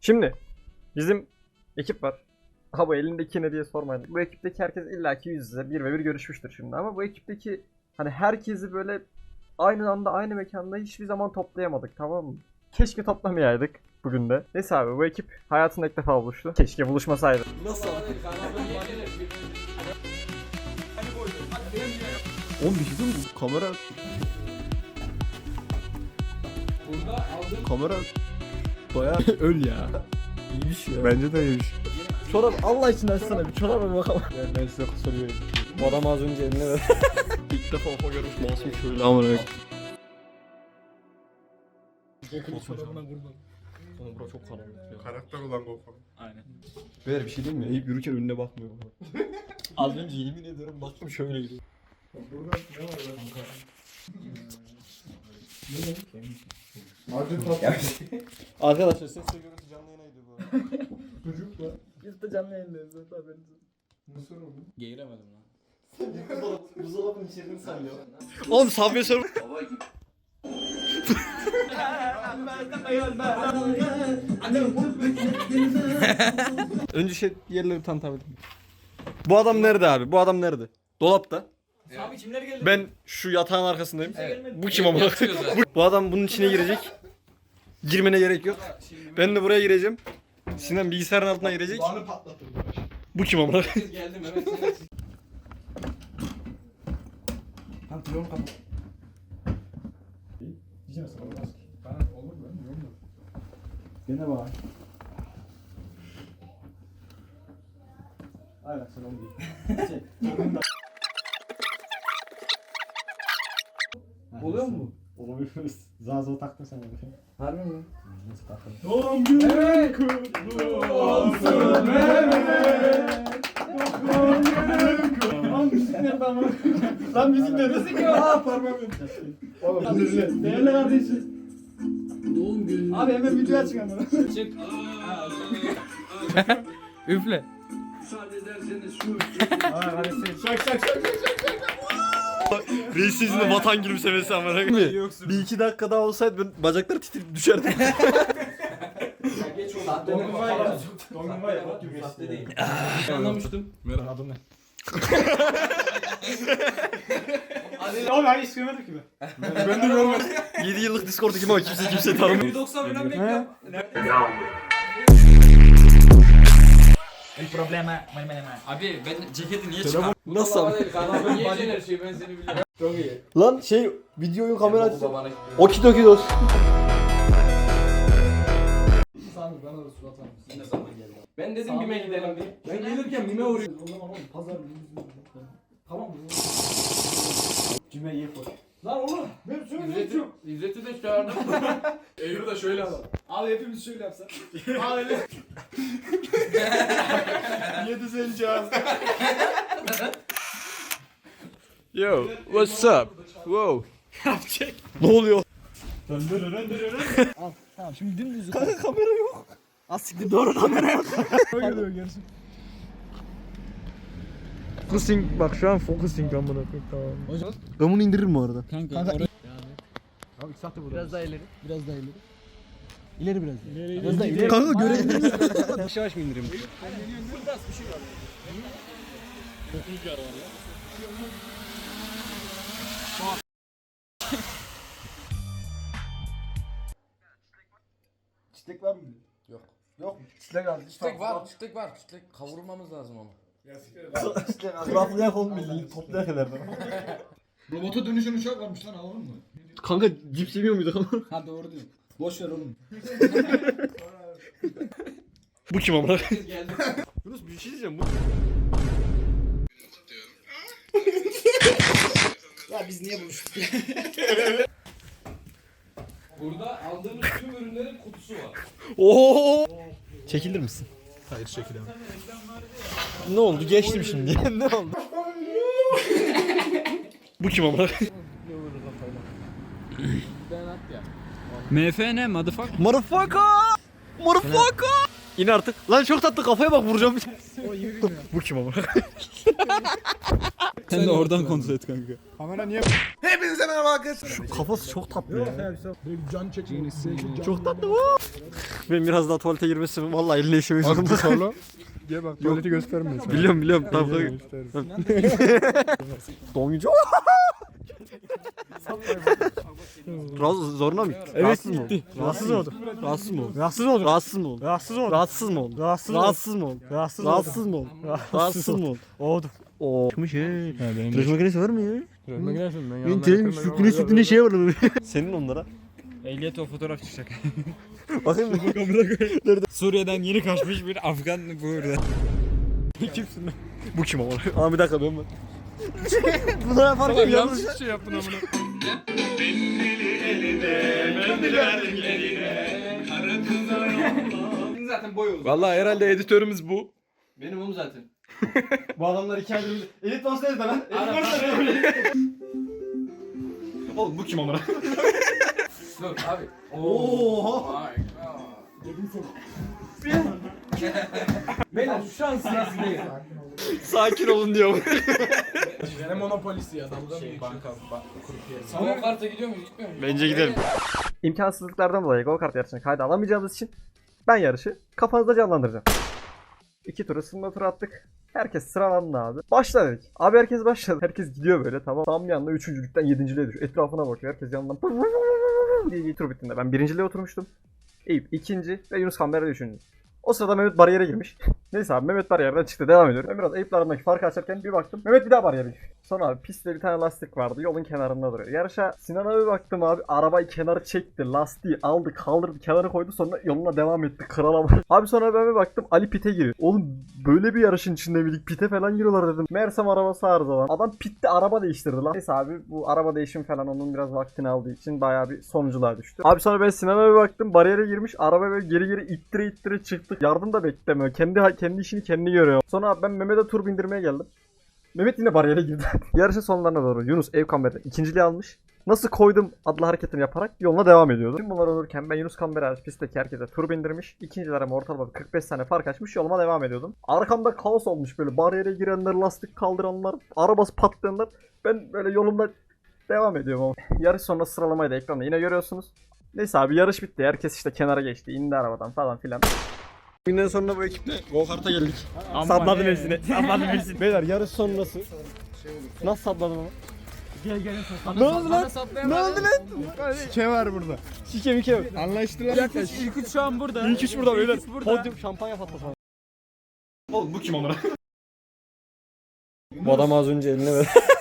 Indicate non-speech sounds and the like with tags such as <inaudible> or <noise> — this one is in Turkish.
Şimdi bizim ekip var. Ha bu elindeki ne diye sormayın. Bu ekipteki herkes illaki yüz yüze bir ve bir görüşmüştür şimdi ama bu ekipteki hani herkesi böyle aynı anda aynı mekanda hiçbir zaman toplayamadık tamam mı? Keşke toplamayaydık bugün de. Neyse abi bu ekip hayatında ilk defa buluştu. Keşke buluşmasaydı. Nasıl? Oğlum bir şey diyeyim mi? Bu Kamera... Kamera... Baya öl ya. İyiymiş ya. Bence de iyiymiş. Çorap Allah için açsana bir çoraba bir bakalım. Yani ben size soruyorum. Bu adam az önce eline ver. İlk defa ofa görmüş masum şöyle amına koyayım. Oğlum bura çok karanlık ya. Karakter olan Gokul. Beyler bir şey diyeyim mi? Eyüp yürürken önüne bakmıyor. Az önce yemin ediyorum baktım şöyle gidiyor. Acil tatlı. Arkadaşlar ses ve görüntü canlı yayına gidiyor bu arada. Çocuk var. Biz de canlı yayındayız zaten haberiniz olsun. Mısır mı? Geğiremedim lan. Buzdolabının içeriğini sallıyor. Oğlum Sabri sor. Önce şey yerleri tanıtabilirim. Bu adam nerede abi? Bu adam nerede? Dolapta. Abi kimler geldi? Ben şu yatağın arkasındayım. Evet. Bu kim zaten. Bu adam bunun içine girecek. Girmene gerek yok. Ben de buraya gireceğim. Sinan bilgisayarın altına girecek. Bağını. Bu kim amına? Herkes geldi Mehmet seni Lan pilon kapat. Diyeceğim sana olmaz ki. Bana olur mu? Yok mu? Gene bak. Aynen sen onu değil. Oluyor <laughs> Olabilir. <laughs> Zaza taktın sen onu. Harbi mi? Nasıl taktın? Doğum günün kutlu olsun Mehmet. Doğum günün kutlu Lan müzik nerede ama? Lan müzik nerede? Müzik yok. Aa parmağım yok. Oğlum değerli. Değerli kardeşim. Doğum günü. Abi hemen video açın ama. Çık. <laughs> Üfle. Aa hadi sen. Şak şak şak şak. Reis sizin vatan gülümsemesi amına koyayım. Bir iki dakika daha olsaydı ben bacakları titreyip düşerdim. Geç oldu. Dongun var ya. Dongun var ya. Bak gibi Sahte değil. geçti. Anlamıştım. Merhaba adım ne? Oğlum ben hiç görmedim ki ben. Ben de görmedim. 7 yıllık Discord'u kim ama kimse kimse tanımıyor. 190 falan bekliyorum. Abi ben ceketi niye çıkarttım? Nasıl abi? <laughs> Niye her şeyi ben seni biliyorum. Çok iyi. Lan şey videoyu kamera aç. babana Okidoki dost. Sami bana da surat almışsın. Ne zaman geldi? Ben dedim BİM'e gidelim diye. Ben gelirken BİM'e uğruyorum. O zaman oğlum pazar günü Tamam mı? Cüme iyi koy. Lan oğlum ben söyleyeyim İzzet'i, çok. İzzet'i de çağırdım. <laughs> Eylül de şöyle alalım. Abi hepimiz şöyle yapsak. <laughs> Abi. <laughs> Yedi sen cihaz. Yo, what's up? Wow. ne oluyor? Tamam şimdi dümdüz. Kanka kamera yok. Asiktir doğru kamera yok. Geliyor gerisi. Focusing bak şu an focusing amına koyayım tamam. Ben bunu indiririm bu arada. Kanka Abi iki saatte burada. Biraz daha ileri. Biraz daha ileri. İleri biraz. İleri, biraz daha ileri. Kanka görebiliriz. Yavaş yavaş mı indireyim? Çitlek var mı? Yok. Yok mu? Çitlek al. Çitlek var, çitlek var. Çitlek kavurmamız lazım ama. Kuraplayak oğlum bildiğin toplayak ederdim. Robota dönüşen uçak varmış lan alalım mı? Kanka cips yemiyor muyduk ama? Ha doğru diyor. Boş ver oğlum. Bu kim amına? Yunus bir şey diyeceğim bu. Ya biz niye buluştuk? Burada aldığımız tüm ürünlerin kutusu var. Oo! Çekilir misin? Hayır çekilemem. Ne oldu? Geçtim şimdi. <laughs> ne oldu? bu kim amına? MFN motherfucker. Motherfucker! Motherfucker! İn artık. Lan çok tatlı kafaya bak vuracağım. <laughs> Bu kim ama? Sen de oradan kontrol et kanka. Kamera niye? Kafası çok tatlı ya. Can çek. Çok tatlı bu. Ben biraz daha tuvalete girmesi vallahi eline işemeyi Bak zorunda. bu <laughs> solo. Gel bak tuvaleti gösterme. sen. Biliyorum biliyorum. Tamam. <laughs> Dongucu. Raz zoruna mı gitti? Evet, Rahatsız mı gitti. oldu? Rahatsız mı oldu? Rahatsız mı oldu? Rahatsız oldum. Rahatsız mı oldu? Rahatsız oldum. Rahatsız mı oldu? Rahatsız Rahatsız mı oldu? Rahatsız Rahatsız mı oldu? Rahatsız mı oldu? Oldum. Oo. Çıkmış he. He benim Tıraş makinesi var mı ya? makinesin ben Benim senin sütüne sütüne şey var orada. Senin onlara. Ehliyet o fotoğraf çıkacak. Bakayım mı? Suriye'den yeni kaçmış bir Afgan burada. Kimsin lan? Bu kim ama? Aa bir dakika ben mi? <laughs> Bunu yaparken yanlış. şey yaptın amına. Zaten boy olur. Vallahi herhalde editörümüz bu. Benim oğlum zaten. <laughs> Bu adamlar iki aydır Edit basın edit lan. <laughs> Oğlum bu kim amına? Dur abi. Oha. Vay. Beyler şu an sırası değil. Sakin olun diyor. Ne monopolisi ya adamda şey, banka, banka kurpiye. Son karta gidiyor muyuz gitmiyor muyuz? Bence gidelim. İmkansızlıklardan dolayı go kart yarışına kayda alamayacağımız için ben yarışı kafanızda canlandıracağım. İki tur ısınma turu attık. Herkes sıralandı abi. Başla dedik. Abi herkes başladı. Herkes gidiyor böyle tamam. Tam bir anda üçüncülükten yedinciliğe düşüyor. Etrafına bakıyor. Herkes yanından <laughs> diye tur bittiğinde. Ben birinciliğe oturmuştum. Eyüp ikinci ve Yunus Kamber'e üçüncü. O sırada Mehmet bariyere girmiş. <laughs> Neyse abi Mehmet bariyerden çıktı devam ediyorum. Ben biraz Eyüp'le aramdaki farkı açarken bir baktım. Mehmet bir daha bariyere girmiş. Sonra abi pistte bir tane lastik vardı. Yolun kenarında duruyor. Yarışa Sinan abi baktım abi. Arabayı kenara çekti. Lastiği aldı kaldırdı kenara koydu. Sonra yoluna devam etti. Krala bak. <laughs> Abi sonra ben bir baktım Ali pite giriyor. Oğlum böyle bir yarışın içinde miydik? Pite falan giriyorlar dedim. Meğersem arabası arızalan. Adam pitte araba değiştirdi lan. Neyse abi bu araba değişim falan onun biraz vaktini aldığı için bayağı bir sonuculuğa düştü. Abi sonra ben Sinan abi baktım. Bariyere girmiş. Araba böyle geri geri ittire ittire çıktı. Yardım da beklemiyor. Kendi kendi işini kendi görüyor. Sonra abi ben Mehmet'e tur bindirmeye geldim. Mehmet yine bariyere girdi. <laughs> Yarışın sonlarına doğru Yunus ev kamerada ikinciliği almış. Nasıl koydum adlı hareketini yaparak yoluna devam ediyordu. Tüm bunlar olurken ben Yunus Kamber hariç pistteki herkese tur bindirmiş. İkincilere ortalama bir 45 saniye fark açmış yoluma devam ediyordum. Arkamda kaos olmuş böyle bariyere girenler, lastik kaldıranlar, arabası patlayanlar. Ben böyle yolumda devam ediyorum ama. <laughs> Yarış sonrası sıralamayı da ekranda yine görüyorsunuz. Neyse abi yarış bitti. Herkes işte kenara geçti. indi arabadan falan filan. Günden sonra bu ekiple go kart'a geldik. Sapladım hepsini. Sapladım <laughs> hepsini. Beyler yarış sonrası. Nasıl sapladım ama? Gel gel. Ne oldu lan? Ne oldu lan? Şike var burada. Şike mike yok. Anlaştılar. Yaklaş. İlk üç şu an burada. İlk üç burada beyler. Podyum şampanya patlatalım. Oğlum bu kim amına? Bu adam az önce eline ver. <laughs>